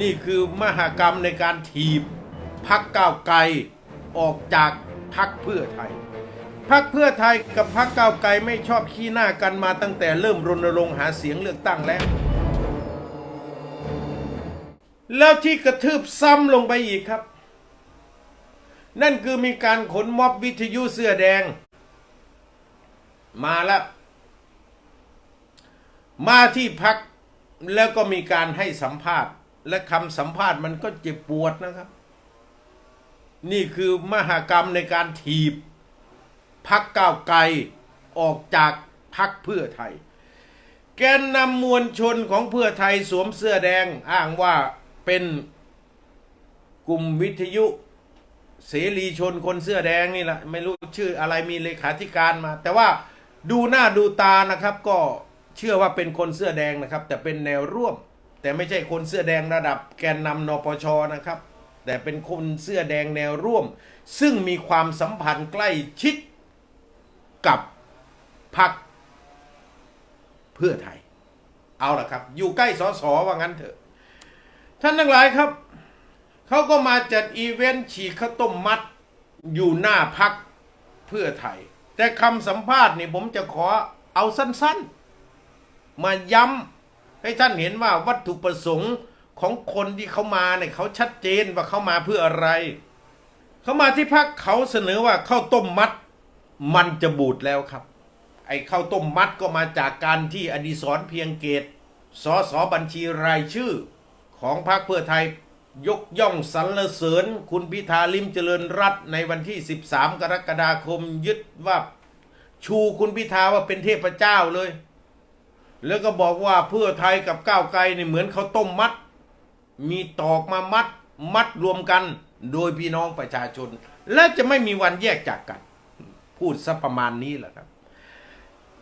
นี่คือมหากรรมในการถีบพักก้าวไกลออกจากพักเพื่อไทย พักเพื่อไทยกับพักก้าวไกลไม่ชอบขี้หน้ากันมาตั้งแต่เริ่มรณรงค์หาเสียงเลือกตั้งแล้ว แล้วที่กระทืบซ้ำลงไปอีกครับ นั่นคือมีการขนม็อบวิทยุเสื้อแดง มาแล้วมาที่พักแล้วก็มีการให้สัมภาษณ์ และคำสัมภาษณ์มันก็เจ็บปวดนะครับ นี่คือมหากรรมในการถีบพักก้าวไกลออกจากพักเพื่อไทย แกนนำมวลชนของเพื่อไทยสวมเสื้อแดงอ้างว่าเป็นกลุ่มวิทยุเสรีชนคนเสื้อแดงนี่แหละไม่รู้ชื่ออะไรมีเลขาธิการมา แต่ว่าดูหน้าดูตานะครับก็เชื่อว่าเป็นคนเสื้อแดงนะครับ แต่เป็นแนวร่วม แต่ไม่ใช่คนเสื้อแดงระดับแกนนำนปชนะครับ แต่เป็นคนเสื้อแดงแนวร่วม ซึ่งมีความสัมพันธ์ใกล้ชิดกับพรรคเพื่อไทย เอาละครับ อยู่ใกล้สสว่างั้นเถอะ ท่านทั้งหลายครับ เขาก็มาจัดอีเวนต์ฉีกข้าวต้มมัดอยู่หน้าพักเพื่อไทย แต่คำสัมภาษณ์นี่ผมจะขอเอาสั้นๆ มาย้ำ ให้ท่านเห็นว่าวัตถุประสงค์ของคนที่เขามาเนี่ยเขาชัดเจนว่าเขามาเพื่ออะไร เขามาที่พักเขาเสนอว่าข้าวต้มมัด มันจะบูดแล้วครับ ไอ้ข้าวต้มมัดก็มาจากการที่อดีศรเพียงเกตสสบัญชีรายชื่อของพรรคเพื่อไทยยกย่องสรรเสริญ คุณพิธาลิมเจริญรัตน์ในวันที่ 13 กรกฎาคมยึดว่า ชูคุณพิธาว่าเป็นเทพเจ้าเลย แล้วก็บอกว่าเพื่อไทยกับก้าวไกลเนี่ยเหมือนเขาต้มมัด มีตอกมามัด มัดรวมกัน โดยพี่น้องประชาชน และจะไม่มีวันแยกจากกัน พูดซะประมาณนี้แหละครับ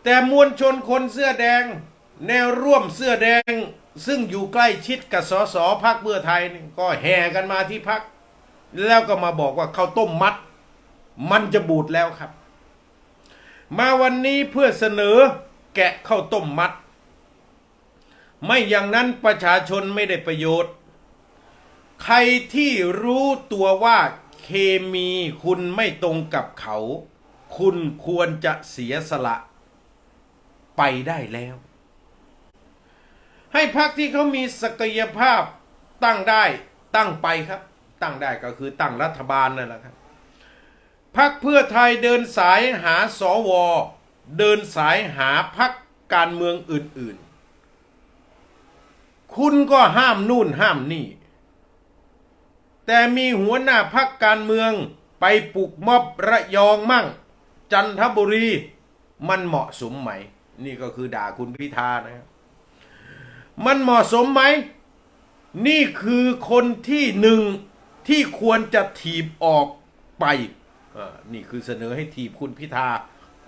แต่มวลชนคนเสื้อแดง แนวร่วมเสื้อแดง ซึ่งอยู่ใกล้ชิดกับสสพักเพื่อไทยนี่ก็แห่กันมาที่พัก แล้วก็มาบอกว่าข้าวต้มมัด มันจะบูดแล้วครับ มาวันนี้เพื่อเสนอแกะข้าวต้มมัด ไม่อย่างนั้นประชาชนไม่ได้ประโยชน์ ใครที่รู้ตัวว่าเคมีคุณไม่ตรงกับเขา คุณควรจะเสียสละ ไปได้แล้ว ให้พรรคที่เขามีศักยภาพตั้งได้ตั้งไปครับ ตั้งได้ก็คือตั้งรัฐบาลนั่นแหละครับพรรคเพื่อไทยเดินสายหาสว เดินสายหาพรรคการเมืองอื่น คุณก็ห้ามนู่นห้ามนี่ แต่มีหัวหน้าพักการเมืองไปปลุกม็อบระยองมั่ง จันทบุรีมันเหมาะสมไหม นี่ก็คือด่าคุณพิธานะครับมันเหมาะสมไหม นี่คือคนที่หนึ่งที่ควรจะถีบออกไปนี่คือเสนอให้ถีบคุณพิธา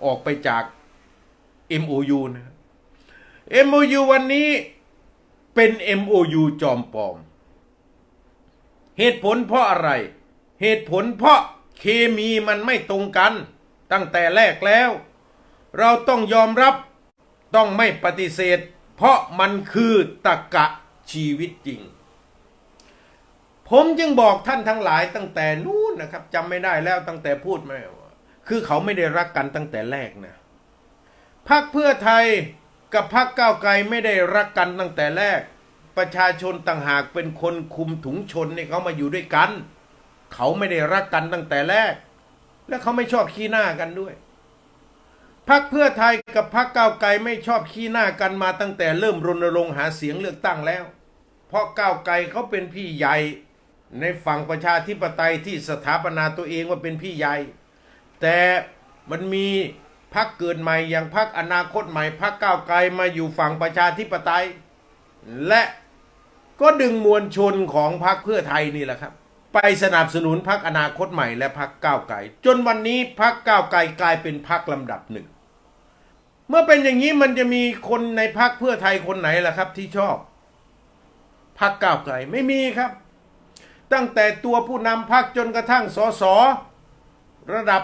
ออกไปจาก MOU นะ MOU วันนี้ เป็น MOU จอมปลอม เหตุผลเพราะอะไร เหตุผลเพราะเคมีมันไม่ตรงกัน ตั้งแต่แรกแล้ว เราต้องยอมรับต้องไม่ปฏิเสธ เพราะมันคือตะกะชีวิตจริง ผมจึงบอกท่านทั้งหลายตั้งแต่นู้นนะครับจำไม่ได้แล้วตั้งแต่พูดมาว่คือเขาไม่ได้รักกันตั้งแต่แรกนะพรรคเพื่อไทย กับพรรคก้าวไกลไม่ได้รักกันตั้งแต่แรก ประชาชนต่างหากเป็นคนคุมถุงชนเนี่ยเขามาอยู่ด้วยกัน เขาไม่ได้รักกันตั้งแต่แรก และเขาไม่ชอบขี้หน้ากันด้วยพรรคเพื่อไทยกับพรรคก้าวไกลไม่ชอบขี้หน้ากันมาตั้งแต่เริ่มรณรงค์หาเสียงเลือกตั้งแล้ว เพราะก้าวไกลเขาเป็นพี่ใหญ่ในฝั่งประชาธิปไตยที่สถาปนาตัวเองว่าเป็นพี่ใหญ่ แต่มันมี พรรคเกิดใหม่อย่างพรรคอนาคตใหม่พรรคก้าวไกลมาอยู่ฝั่งประชาธิปไตย และก็ดึงมวลชนของพรรคเพื่อไทยนี่แหละครับ ไปสนับสนุนพรรคอนาคตใหม่และพรรคก้าวไกล จนวันนี้พรรคก้าวไกลกลายเป็นพรรคลำดับหนึ่ง เมื่อเป็นอย่างนี้มันจะมีคนในพรรคเพื่อไทยคนไหนล่ะครับ ที่ชอบพรรคก้าวไกลไม่มีครับ ตั้งแต่ตัวผู้นำพรรคจนกระทั่งสสระดับ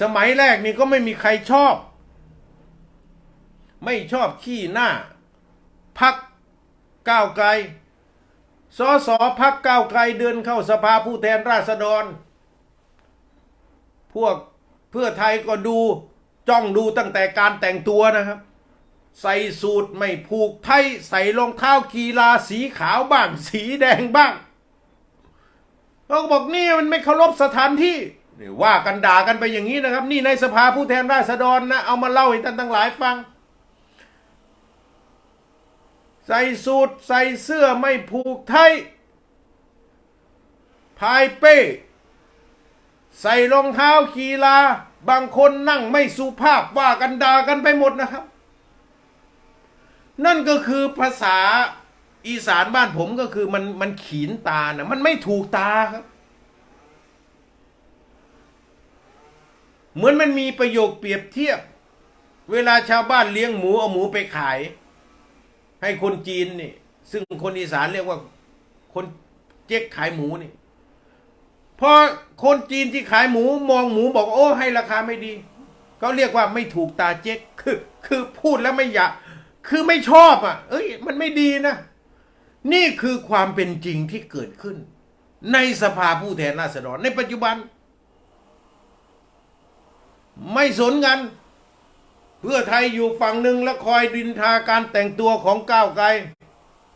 สมัยแรกนี่ก็ไม่มีใครชอบ ไม่ชอบขี้หน้า พักก้าวไกลสอสอพักก้าวไกลเดินเข้าสภาผู้แทนราษฎร พวกเพื่อไทยก็ดูจ้องดูตั้งแต่การแต่งตัวนะครับ ใส่สูตรไม่ผูกไทย ใส่รองเท้ากีฬาสีขาวบ้าง สีแดงบ้างเขาก็บอกนี่มันไม่เคารพสถานที่ ว่ากันด่ากันไปอย่างนี้นะครับ นี่ในสภาผู้แทนราษฎรนะ เอามาเล่าให้ท่านทั้งหลายฟัง ใส่สูทใส่เสื้อไม่ผูกไทยพายเป้ ใส่รองเท้ากีฬาบางคนนั่งไม่สุภาพว่ากันด่ากันไปหมดนะครับ นั่นก็คือภาษาอีสานบ้านผมก็คือมันมันขีนตานะมันไม่ถูกตาครับ เหมือนมันมีประโยคเปรียบเทียบ เวลาชาวบ้านเลี้ยงหมูเอาหมูไปขาย ให้คนจีนนี่ ซึ่งคนอีสานเรียกว่าคนเจ๊กขายหมูนี่พอคนจีนที่ขายหมูมองหมูบอกโอ้ให้ราคาไม่ดีเขาเรียกว่าไม่ถูกตาเจ๊กคือ คือพูดแล้วไม่อยากคือไม่ชอบอะ เอ้ย มันไม่ดีนะ นี่คือความเป็นจริงที่เกิดขึ้น ในสภาผู้แทนราษฎรในปัจจุบัน ไม่สนกัน เพื่อไทยอยู่ฝั่งหนึ่งแล้วคอยดินทาการแต่งตัวของก้าวไกล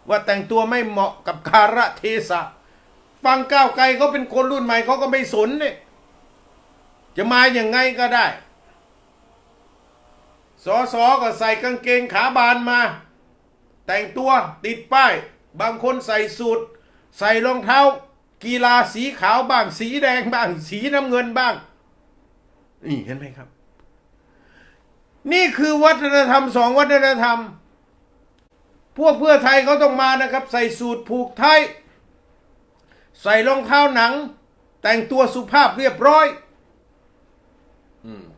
ว่าแต่งตัวไม่เหมาะกับคาระเทศะฟังก้าวไกลเขาเป็นคนรุ่นใหม่เขาก็ไม่สนเนี่ยจะมาอย่างไงก็ได้สอสอก็ใส่กางเกงขาบานมา แต่งตัวติดป้าย บางคนใส่สูทใส่รองเท้า กีฬาสีขาวบ้างสีแดงบ้าง สีน้ำเงินบ้าง นี่เห็นไหมครับ นี่คือวัฒนธรรมสองวัฒนธรรม พวกเพื่อไทยเขาต้องมานะครับ ใส่สูทผูกไทย ใส่รองเท้าหนัง แต่งตัวสุภาพเรียบร้อย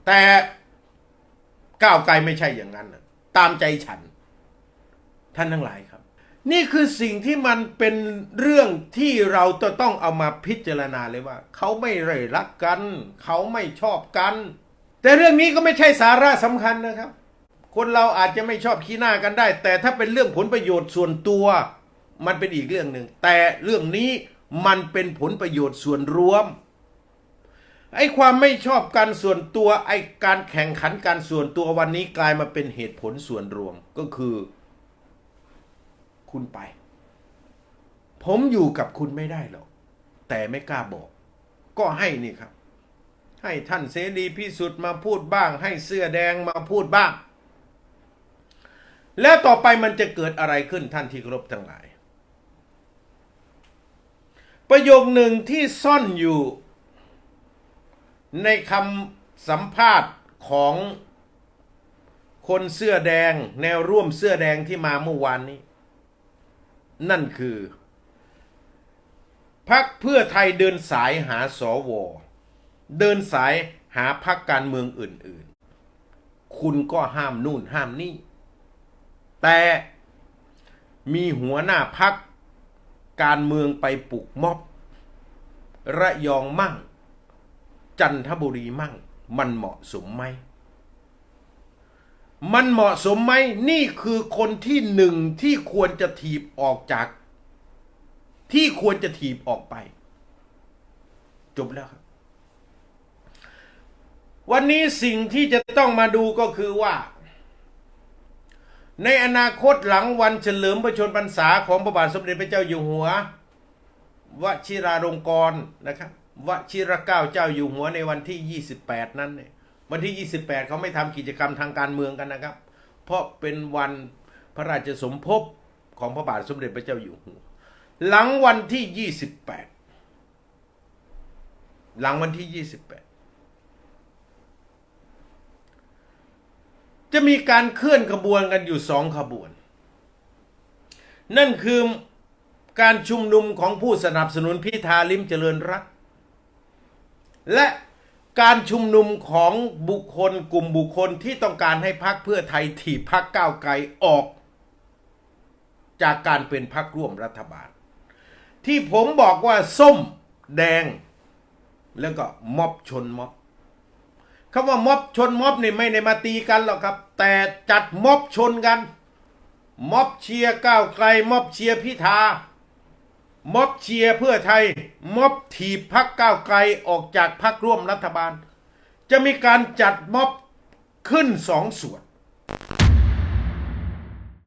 แต่ก้าวไกลไม่ใช่อย่างนั้น ตามใจฉัน ท่านทั้งหลาย นี่คือสิ่งที่มันเป็นเรื่องที่เราจะต้องเอามาพิจารณาเลยว่า เขาไม่ได้รักกัน เขาไม่ชอบกัน แต่เรื่องนี้ก็ไม่ใช่สาระสำคัญนะครับ คนเราอาจจะไม่ชอบขี้หน้ากันได้ แต่ถ้าเป็นเรื่องผลประโยชน์ส่วนตัว มันเป็นอีกเรื่องหนึ่ง แต่เรื่องนี้มันเป็นผลประโยชน์ส่วนรวมไอ้ความไม่ชอบกันส่วนตัวไอ้การแข่งขันกันส่วนตัววันนี้กลายมาเป็นเหตุผลส่วนรวมก็คือ คุณไป ผมอยู่กับคุณไม่ได้หรอก แต่ไม่กล้าบอก ก็ให้นี่ครับ ให้ท่านเสรีพิสุทธิ์มาพูดบ้าง ให้เสื้อแดงมาพูดบ้าง แล้วต่อไปมันจะเกิดอะไรขึ้นท่านที่เคารพทั้งหลาย ประโยคหนึ่งที่ซ่อนอยู่ ในคำสัมภาษณ์ของคนเสื้อแดงแนวร่วมเสื้อแดงที่มาเมื่อวานนี้ นั่นคือพักเพื่อไทยเดินสายหาสอวอเดินสายหาพักการเมืองอื่น ๆ คุณก็ห้ามนู่นห้ามนี่ แต่มีหัวหน้าพักการเมืองไปปลุกม็อบ ระยองมั่ง จันทบุรีมั่ง มันเหมาะสมไหม มันเหมาะสมไหมนี่คือคนที่หนึ่งที่ควรจะถีบออกจาก ที่ควรจะถีบออกไป จบแล้วครับ วันนี้สิ่งที่จะต้องมาดูก็คือว่า ในอนาคตหลังวันเฉลิมพระชนมพรรษาของพระบาทสมเด็จพระเจ้าอยู่หัววชิราลงกรณ์นะครับวชิรเกล้าเจ้าอยู่หัวในวันที่ 28 นั้นเนี่ย วันที่ 28 เขาไม่ทำกิจกรรมทางการเมืองกันนะครับ เพราะเป็นวันพระราชสมภพของพระบาทสมเด็จพระเจ้าอยู่หัวหลังวันที่ 28 หลังวันที่ 28 จะมีการเคลื่อนขบวนกันอยู่สองขบวน นั่นคือการชุมนุมของผู้สนับสนุนพิธาลิมเจริญรัตและ การชุมนุมของบุคคลกลุ่มบุคคลที่ต้องการให้พักเพื่อไทยถีบพักก้าวไกลออก จากการเป็นพักร่วมรัฐบาล ที่ผมบอกว่าส้มแดง แล้วก็ม็อบชนม็อบคำว่าม็อบชนม็อบนี่ไม่ได้มาตีกันหรอกครับ แต่จัดม็อบชนกันม็อบเชียร์ก้าวไกลม็อบเชียร์พิธา ม็อบเชียร์เพื่อไทย ม็อบถีบพักก้าวไกลออกจากพักร่วมรัฐบาล จะมีการจัดม็อบขึ้นสองส่วน